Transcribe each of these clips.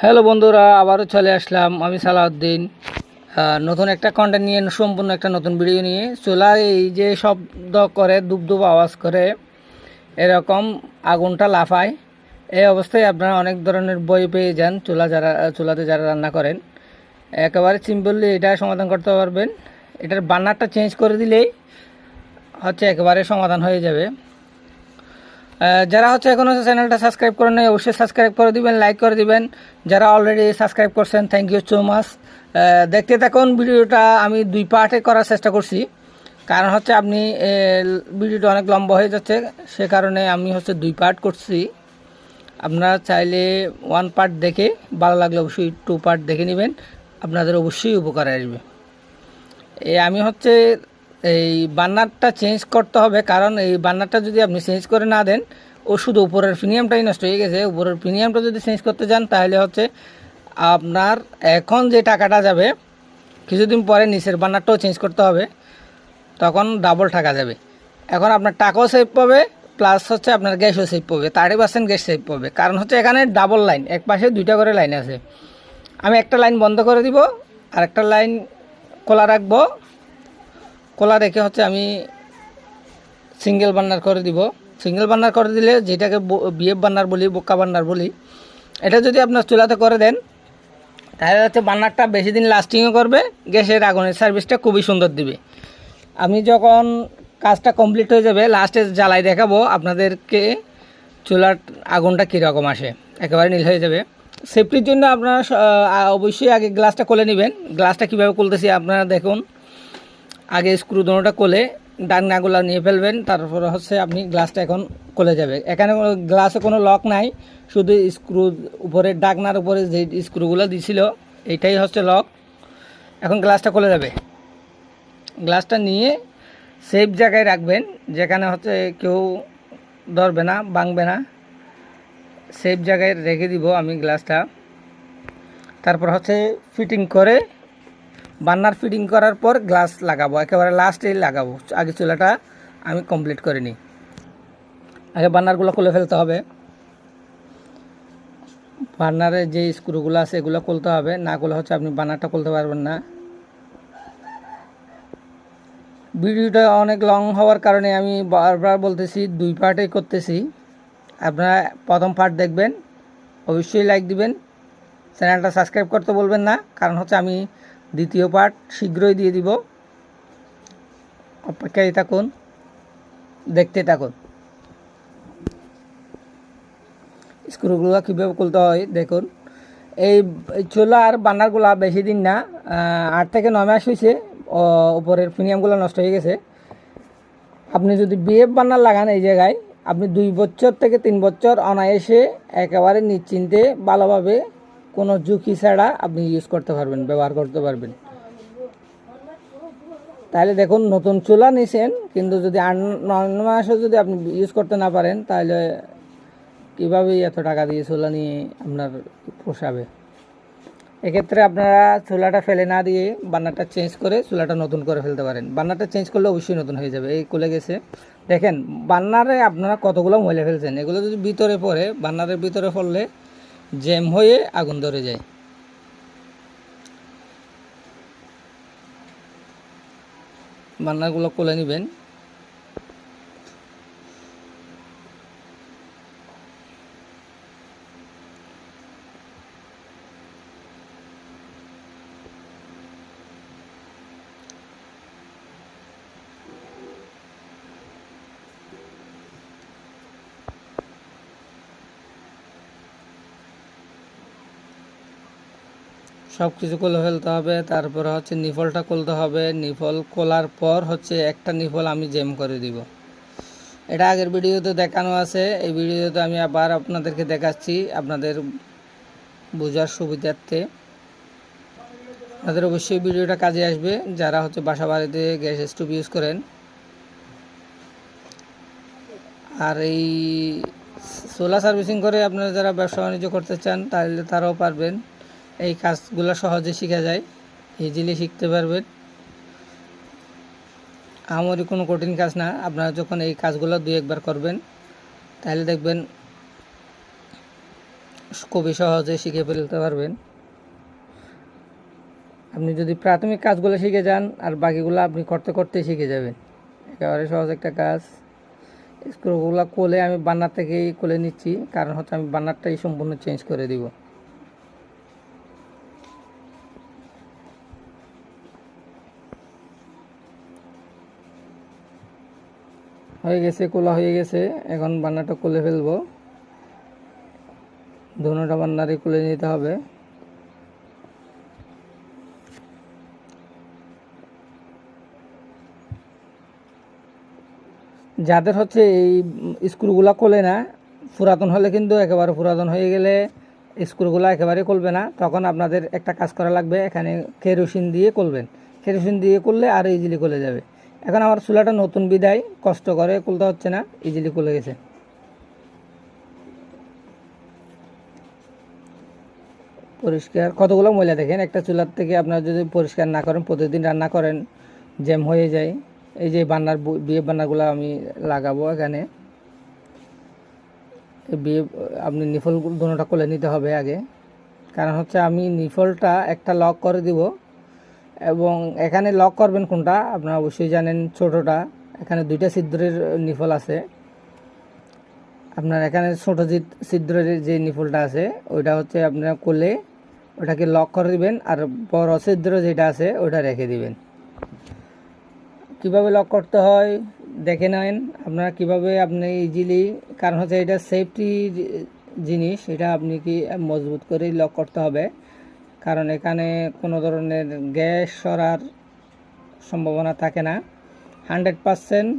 Hello বন্ধুরা, আবারও চলে আসলাম আমি সালাউদ্দিন। নতুন একটা কন্টেন্ট নিয়ে, সম্পূর্ণ একটা নতুন ভিডিও নিয়ে। চুলা এই যে শব্দ করে দুব দুব আওয়াজ করে, এরকম আগুনটা লাফায়। এই অবস্থায় আপনারা অনেক ধরনের বই পেয়ে যান, চুলা যারা, চুলাতে যারা রান্না করেন। একেবারে সিম্পলি এটা সমাধান করতে পারবেন। এটার বান্নারটা চেঞ্জ করে দিলেই হচ্ছে একেবারে সমাধান হয়ে যাবে। যারা হচ্ছে এখন হচ্ছে চ্যানেলটা সাবস্ক্রাইব করেন নাই, অবশ্যই সাবস্ক্রাইব করে দিবেন লাইক করে দিবেন। যারা অলরেডি সাবস্ক্রাইব করছেন থ্যাংক ইউ সো মাচ দেখতে থাকুন ভিডিওটা, আমি দুই পার্টে করার চেষ্টা করছি। কারণ হচ্ছে আপনি ভিডিওটা অনেক লম্বা হয়ে যাচ্ছে, সে কারণে আমি হচ্ছে দুই পার্ট করছি। আপনারা চাইলে ওয়ান পার্ট দেখে, ভালো লাগলে অবশ্যই টু পার্ট দেখে নেবেন, আপনাদের অবশ্যই উপকারে আসবে। এ, আমি হচ্ছে এই বান্নারটা চেঞ্জ করতে হবে, কারণ এই বান্নারটা যদি আপনি চেঞ্জ করে না দেন, ও শুধু উপরের প্রিমিয়ামটাই নষ্ট হয়ে গেছে। উপরের প্রিমিয়ামটা যদি চেঞ্জ করতে যান, তাহলে হচ্ছে আপনার এখন যে টাকাটা যাবে, কিছুদিন পরে নিচের বান্নারটাও চেঞ্জ করতে হবে, তখন ডাবল টাকা যাবে। এখন আপনার টাকাও সেভ পাবে প্লাস হচ্ছে আপনার গ্যাসও সেভ পাবে থার্টি পার্সেন্ট গ্যাস সেভ পাবে। কারণ হচ্ছে এখানে ডাবল লাইন এক পাশে দুইটা করে লাইন আছে। আমি একটা লাইন বন্ধ করে দিব আর একটা লাইন খোলা রাখব খোলা রেখে হচ্ছে আমি সিঙ্গেল বান্নার করে দিব। সিঙ্গেল বান্নার করে দিলে যেটাকে বিএফ বান্নার বলি, বোকা বান্নার বলি, এটা যদি আপনার চুলাতে করে দেন, তাহলে হচ্ছে বান্নারটা বেশি দিন লাস্টিংও করবে, গ্যাসের আগুনের সার্ভিসটা খুবই সুন্দর দিবে। আমি যখন কাজটা কমপ্লিট হয়ে যাবে লাস্টে জ্বালাই দেখাবো আপনাদেরকে চুলার আগুনটা কীরকম আসে। একেবারে নীল হয়ে যাবে। সেফটির জন্য আপনারা অবশ্যই আগে গ্লাসটা খুলে নেবেন। গ্লাসটা কীভাবে খুলতেছি আপনারা দেখুন। আগে স্ক্রু দোনোটা কোলে ডাকনাগুলো নিয়ে ফেলবেন, তারপরে হচ্ছে আপনি গ্লাসটা এখন খুলে যাবে। এখানে গ্লাসে কোনো লক নাই, শুধু স্ক্রু উপরে, ডাকনার উপরে যে স্ক্রুগুলো দিছিল, এইটাই হচ্ছে লক এখন গ্লাসটা কোলে যাবে। গ্লাসটা নিয়ে সেফ জায়গায় রাখবেন, যেখানে হচ্ছে কেউ ধরবে না, ভাঙবে না। সেফ জায়গায় রেখে দিব আমি গ্লাসটা তারপর হচ্ছে ফিটিং করে বান্নার ফিটিং করার পর গ্লাস লাগাবো, একেবারে লাস্টে লাগাবো। আগে চুলাটা আমি কমপ্লিট করে নিই। আগে বান্নারগুলো খুলে ফেলতে হবে। বান্নারের যে স্ক্রুগুলো আছে এগুলো খুলতে হবে। না খুলে হচ্ছে আপনি বান্নারটা খুলতে পারবেন না। ভিডিওটা অনেক লং হওয়ার কারণে আমি বারবার বলতেছি, দুই পার্টেই করতেছি। আপনারা প্রথম পার্ট দেখবেন, অবশ্যই লাইক দিবেন। চ্যানেলটা সাবস্ক্রাইব করতে বলবেন না, কারণ হচ্ছে আমি দ্বিতীয় পার্ট শীঘ্রই দিয়ে দিব। অপেক্ষায় থাকুন, দেখতে থাকুন। স্ক্রুগুলো কীভাবে খুলতে হয় দেখুন। এই চুলা আর বান্নারগুলা বেশি দিন না আট থেকে নয় মাস হয়েছে উপরের প্রিমিয়ামগুলো নষ্ট হয়ে গেছে। আপনি যদি বিএফ বান্নার লাগান এই জায়গায়, আপনি দুই বছর থেকে তিন বছর অনায়াসে একেবারে নিশ্চিন্তে ভালোভাবে কোনো ঝুঁকি ছাড়া আপনি ইউজ করতে পারবেন, ব্যবহার করতে পারবেন। তাহলে দেখুন, নতুন চুলা নিছেন, কিন্তু যদি আট নয় মাসও যদি আপনি ইউজ করতে না পারেন, তাহলে কীভাবে এত টাকা দিয়ে চুলা নিয়ে আপনার পোষাবে? এক্ষেত্রে আপনারা চুলাটা ফেলে না দিয়ে বান্নারটা চেঞ্জ করে চুলাটা নতুন করে ফেলতে পারেন। বান্নারটা চেঞ্জ করলে অবশ্যই নতুন হয়ে যাবে। এই খুলে গেছে। দেখেন, বান্নারে আপনারা কতগুলো ময়লা ফেলছেন? এগুলো যদি ভিতরে পড়ে, বান্নারের ভিতরে পড়লে জ্যাম হয়ে আগুন ধরে যায়। বান্নাগুলো কোলে নেবেন। সব কিছু কোলে ফেলতে হবে, তারপরে হচ্ছে নিফলটা কোলতে হবে। নিফল খোলার পর হচ্ছে একটা নিফল আমি জেম করে দিব। এটা আগের ভিডিওতে দেখানো আছে, এই ভিডিওতে আমি আবার আপনাদেরকে দেখাচ্ছি আপনাদের বোঝার সুবিধার্থে। আপনাদের অবশ্যই ভিডিওটা কাজে আসবে, যারা হচ্ছে বাসা বাড়িতে গ্যাস স্টোভ ইউজ করেন। আর এই সোলার সার্ভিসিং করে আপনারা যারা ব্যবসা বাণিজ্য করতে চান, তাহলে তারাও পারবেন। এই কাজগুলো সহজে শেখা যায় ইজিলি শিখতে পারবেন। আমারই কোনো কঠিন কাজ না, আপনারা যখন এই কাজগুলো দুই একবার করবেন, তাহলে দেখবেন খুবই সহজে শিখে ফেলতে পারবেন। আপনি যদি প্রাথমিক কাজগুলো শিখে যান, আর বাকিগুলো আপনি করতে করতে শিখে যাবেন। একেবারে সহজ একটা কাজ। স্ক্রুগুলো কোলে আমি বান্নার থেকেই কোলে নিচ্ছি, কারণ হচ্ছে আমি বান্নারটাই সম্পূর্ণ চেঞ্জ করে দিব। হয়ে গেছে, কোলা হয়ে গেছে। এখন বান্নাটা কোলে ফেলব। দুটোটা বান্নারই কোলে নিতে হবে। যাদের হচ্ছে এই স্ক্রুগুলা কোলে না, পুরাতন হলে কিন্তু একেবারে পুরাতন হয়ে গেলে স্ক্রুগুলা একেবারে খুলবে না। তখন আপনাদের একটা কাজ করা লাগবে, এখানে কেরোসিন দিয়ে করবেন কেরোসিন দিয়ে করলে আর ইজিলি খুলে যাবে। এখন আমার চুলাটা নতুন বিদায়, কষ্ট করে খুলতে হচ্ছে না ইজিলি খুলে গেছে। পরিষ্কার, কতগুলো ময়লা দেখেন? একটা চুলার থেকে আপনারা যদি পরিষ্কার না করেন, প্রতিদিন রান্না করেন, জ্যাম হয়ে যায়। এই যে বান্নার বিয়ে বান্নাগুলো আমি লাগাবো এখানে। বিয়ে, আপনি নিফল দুটোটা খুলে নিতে হবে আগে। কারণ হচ্ছে আমি নিফলটা একটা লক করে দিব। এবং এখানে লক করবেন কোনটা? আপনারা অবশ্যই জানেন ছোটোটা। এখানে দুইটা ছিদ্রের নিফল আছে। আপনার এখানে ছোটো ছিদ্রের যে নিফলটা আছে, ওইটা হচ্ছে আপনারা করলে ওটাকে লক করে দিবেন আর বড় ছিদ্র যেটা আছে ওটা রেখে দিবেন। কীভাবে লক করতে হয়, দেখে নেন। আপনারা কীভাবে আপনি ইজিলি কারণ হচ্ছে এটা সেফটি জিনিস, এটা আপনি কি মজবুত করেই লক করতে হবে। কারণ এখানে কোনো ধরনের গ্যাস সরার সম্ভাবনা থাকে না। হান্ড্রেড পারসেন্ট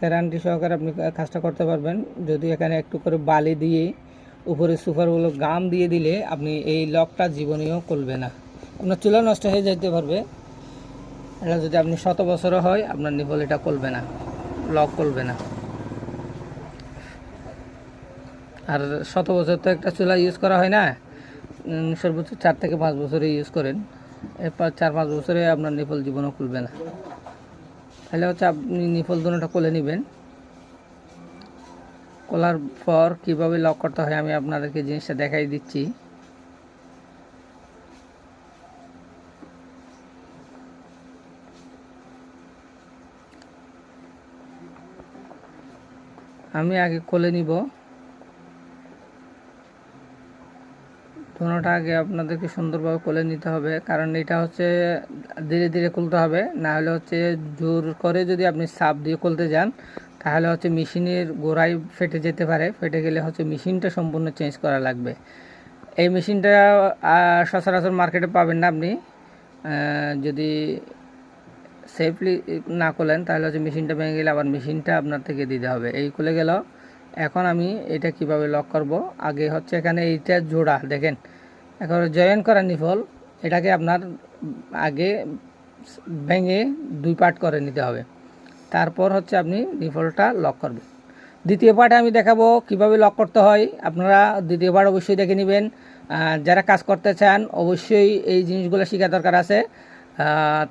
গ্যারান্টি সহকারে আপনি কাজটা করতে পারবেন। যদি এখানে একটু করে বালি দিয়ে উপরে সুপারগুলো গাম দিয়ে দিলে আপনি এই লকটা জীবনেও করবে না। আপনার চুলা নষ্ট হয়ে যেতে পারবে। এটা যদি আপনি শত বছরও হয়, আপনার নিপল এটা করবে না, লক করবে না। আর শত বছর তো একটা চুলা ইউজ করা হয় না। সর্বোচ্চ চার থেকে পাঁচ বছরে ইউজ করেন। এরপর চার পাঁচ বছরে আপনার নিপল জীবনও খুলবে না। তাহলে হচ্ছে আপনি নিপল দুটোটা কোলে নেবেন। খোলার পর কীভাবে লক করতে হয় আমি আপনাদেরকে জিনিসটা দেখাই দিচ্ছি। আমি আগে কোলে নিব। দুটোটা আগে আপনাদেরকে সুন্দরভাবে কোলে নিতে হবে। কারণ এটা হচ্ছে ধীরে ধীরে খুলতে হবে। না হলে হচ্ছে জোর করে যদি আপনি সাপ দিয়ে খুলতে যান, তাহলে হচ্ছে মেশিনের গোড়ায় ফেটে যেতে পারে। ফেটে গেলে হচ্ছে মেশিনটা সম্পূর্ণ চেঞ্জ করা লাগবে। এই মেশিনটা সচরাচর মার্কেটে পাবেন না আপনি। যদি সেফলি না করলেন তাহলে হচ্ছে মেশিনটা ভেঙে গেলে আবার মেশিনটা আপনার থেকে দিতে হবে। এই খুলে গেল। এখন আমি এটা কীভাবে লক করব? আগে হচ্ছে এখানে এইটা জোড়া, দেখেন। এখন জয়েন করা নিফল, এটাকে আপনার আগে ভেঙে দুই পার্ট করে নিতে হবে। তারপর হচ্ছে আপনি নিফলটা লক করবেন। দ্বিতীয় পার্টে আমি দেখাবো কীভাবে লক করতে হয়। আপনারা দ্বিতীয় পার্ট অবশ্যই দেখে নেবেন। যারা কাজ করতে চান, অবশ্যই এই জিনিসগুলো শেখা দরকার আছে।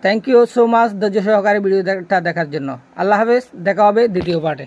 থ্যাংক ইউ সো মাচ ধৈর্য সহকারে ভিডিওটা দেখার জন্য। আল্লাহ হাফেজ, দেখা হবে দ্বিতীয় পার্টে।